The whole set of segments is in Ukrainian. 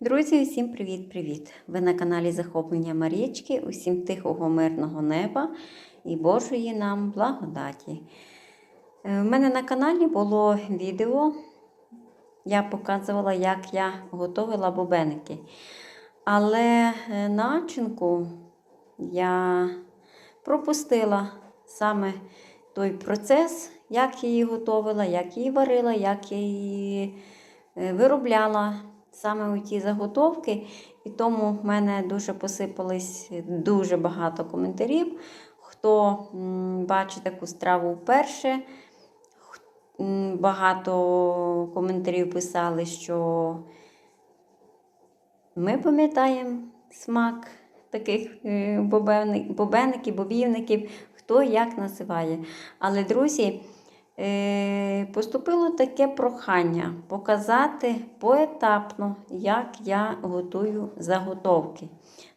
Друзі, усім привіт-привіт! Ви на каналі Захоплення Марічки, усім тихого мирного неба і Божої нам благодаті. Е, У мене на каналі було відео, я показувала, як я готувала бубеники. Але е, начинку я пропустила саме той процес, як я її готувала, як її варила, як я її е, виробляла саме у ті заготовки. І тому в мене дуже посипались дуже багато коментарів. Хто бачить таку страву вперше, багато коментарів писали, що ми пам'ятаємо смак таких е, бобеників, бобівників, хто як називає. Але, друзі, поступило таке прохання показати поетапно, як я готую заготовки.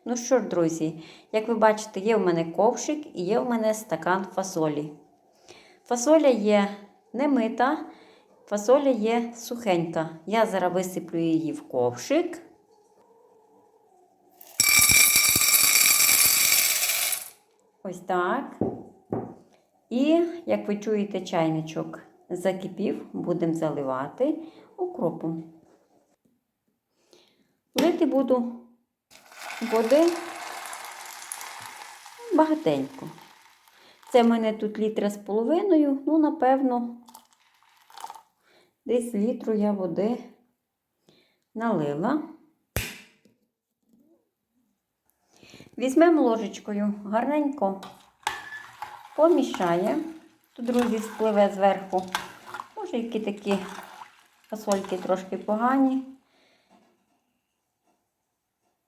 Ну що ж, друзі, як ви бачите, є в мене ковшик і є в мене стакан фасолі. Фасоля є немита, фасоля є сухенька. Я зараз висиплю її в ковшик. Ось так. І, як ви чуєте, чайничок закипів, будемо заливати укропом. Лити буду води багатенько. Це в мене тут літра з половиною, ну, напевно, десь літру я води налила. Візьмемо ложечкою гарненько помішаємо. Тут, друзі, спливе зверху. Може, які такі фасольки трошки погані,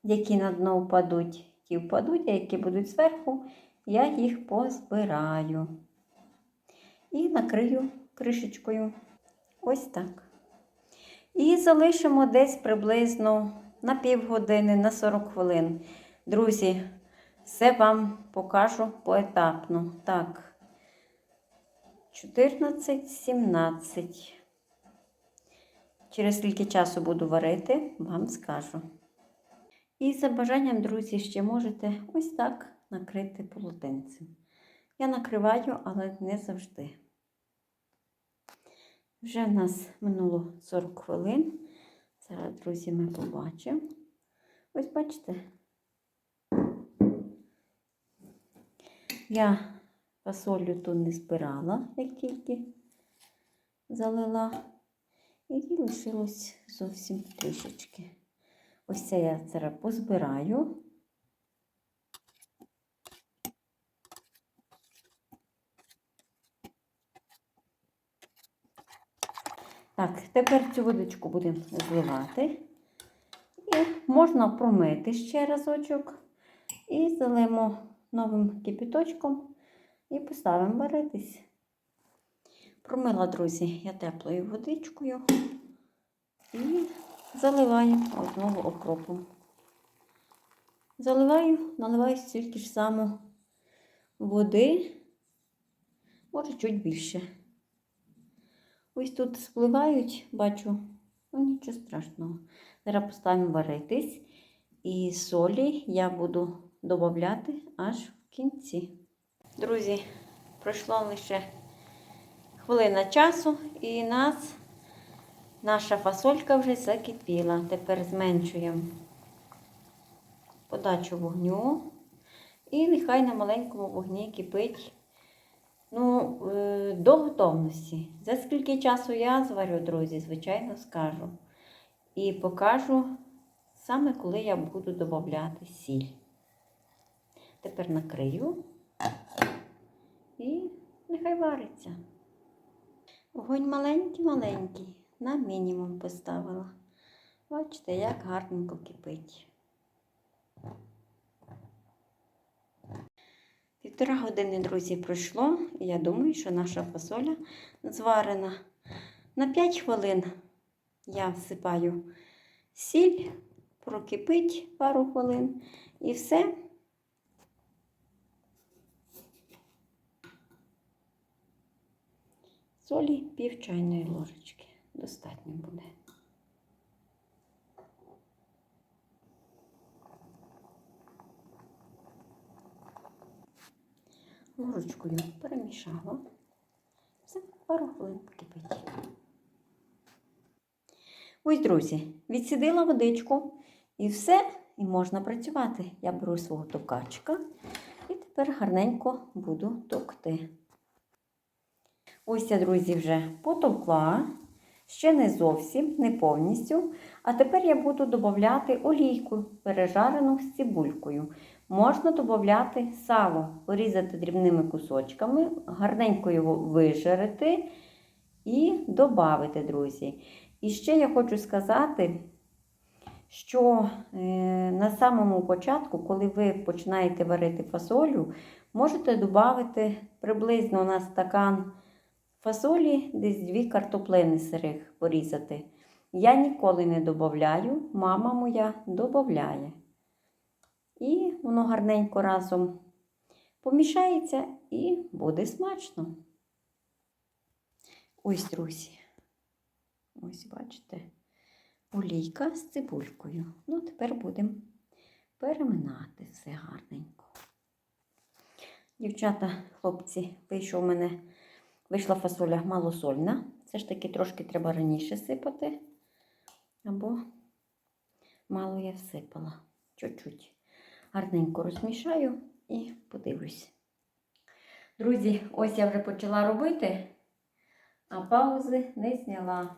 які на дно впадуть, ті впадуть, а які будуть зверху, я їх позбираю. І накрию кришечкою. Ось так. І залишимо десь приблизно на півгодини, на 40 хвилин. Друзі, все вам покажу поетапно. Так, 14, 17. Через скільки часу буду варити, вам скажу. І за бажанням, друзі, ще можете ось так накрити полотенцем. Я накриваю, але не завжди. Вже в нас минуло 40 хвилин. Зараз, друзі, ми побачимо. Ось бачите. Я фасолю ту не збирала, як тільки залила, і лишилось зовсім трішечки. Ось це я зараз позбираю. Так, тепер цю водичку будемо зливати. І можна промити ще разочок. І залимо новим кипіточком і поставимо варитись. Промила, друзі, я теплою водичкою і заливаю одного окропом. Заливаю, наливаю стільки ж само води, може чуть більше. Ось тут спливають, бачу, ну нічого страшного. Зараз поставимо варитись. І солі я буду додати аж в кінці. Друзі, пройшло лише хвилина часу, і нас наша фасолька вже закипіла. Тепер зменшуємо подачу вогню. І нехай на маленькому вогні кипить ну, е, до готовності. За скільки часу я зварю, друзі, звичайно, скажу. І покажу саме коли я буду додати сіль. Тепер накрию і нехай вариться. Вогонь маленький-маленький, на мінімум поставила. Бачите, як гарненько кипить. Півтора години, друзі, пройшло, і я думаю, що наша фасоля зварена. На 5 хвилин я всипаю сіль, прокипить пару хвилин і все. солі пів чайної ложечки. Достатньо буде. Ложечкою перемішала. Все, пару хвилин кипить. Ось, друзі, відсідила водичку і все, і можна працювати. Я беру свого токачка і тепер гарненько буду токти. Ось я, друзі, вже потовкла, ще не зовсім, не повністю. А тепер я буду додати олійку, пережарену з цибулькою. Можна додати сало, порізати дрібними кусочками, гарненько його вижарити і додати, друзі. І ще я хочу сказати, що е, на самому початку, коли ви починаєте варити фасолю, можете додати приблизно на стакан фасолі десь дві картоплини сирих порізати. Я ніколи не додаю, мама моя додає. І воно гарненько разом помішається і буде смачно. Ось, друзі. Ось, бачите, олійка з цибулькою. Ну, тепер будемо переминати все гарненько. Дівчата, хлопці, вийшов у мене, вийшла фасоля малосольна. Все ж таки трошки треба раніше сипати. Або мало я всипала. Чуть-чуть. Гарненько розмішаю і подивлюсь. Друзі, ось я вже почала робити, а паузи не зняла.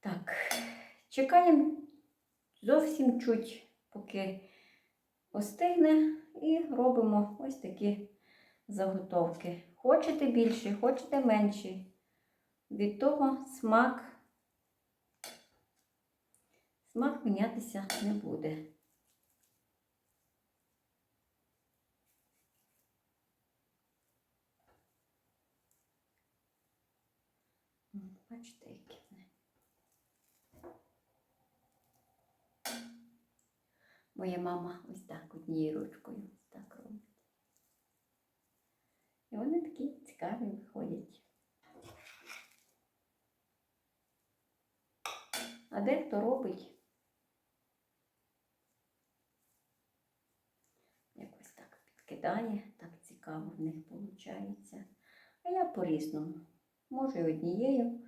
Так, чекаємо зовсім чуть, поки остигне, і робимо ось такі заготовки. Хочете більше, хочете менші. Від того смак, смак мінятися не буде. Бачите, які вони. Моя мама ось так однією ручкою так робить. Вони такі цікаві виходять. А дехто робить якось так підкидає, так цікаво в них виходить. А я по-різному. Можу і однією,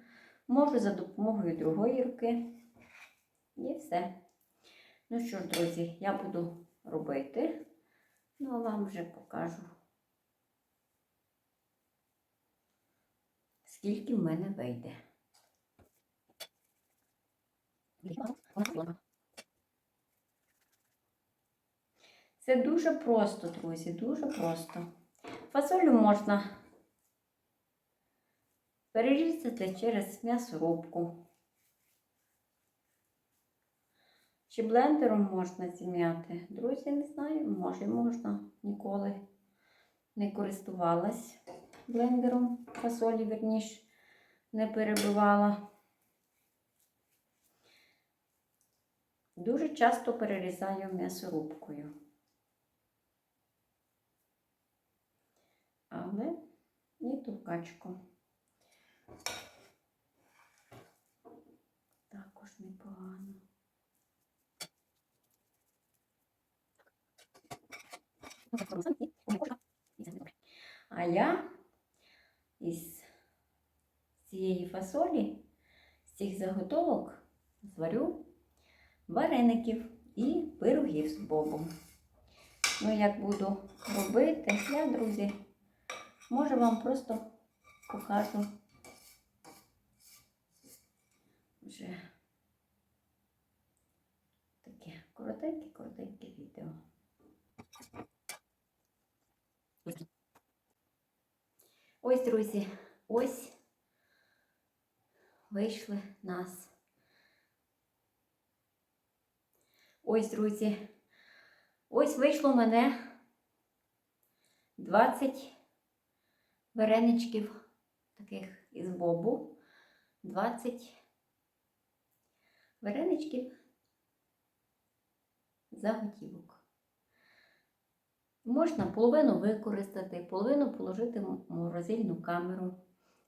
можу за допомогою другої руки. І все. Ну що ж, друзі, я буду робити, ну а вам вже покажу, скільки в мене вийде. Це дуже просто, друзі, дуже просто. Фасолю можна перерізати через м'ясорубку. Чи блендером можна зім'яти? Друзі, не знаю, може можна. Ніколи не користувалась блендером фасолі, верніш, не перебивала. Дуже часто перерізаю м'ясорубкою. Але і товкачком. Також непогано. А я із цієї фасолі, з цих заготовок зварю вареників і пирогів з бобом. Ну, як буду робити, я, друзі, може вам просто покажу вже таке коротеньке-коротеньке відео. Ось, друзі, ось вийшли нас. Ось, друзі, ось вийшло мене 20 вареничків таких із бобу. 20 вареничків заготівок. Можна половину використати, половину положити в морозильну камеру.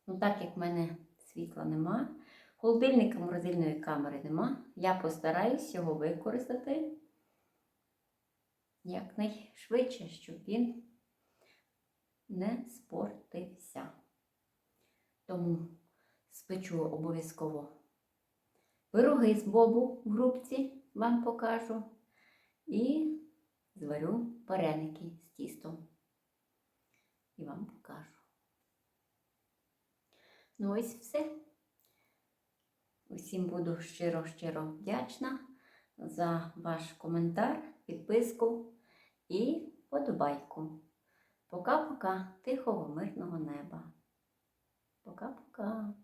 Ну, так як в мене світла нема, холодильника морозильної камери нема, я постараюсь його використати якнайшвидше, щоб він не спортився. Тому спечу обов'язково пироги з бобу в грубці вам покажу. І зварю вареники з тістом. І вам покажу. Ну ось все. Усім буду щиро-щиро вдячна за ваш коментар, підписку і подобайку. Пока-пока, тихого, мирного неба. Пока-пока.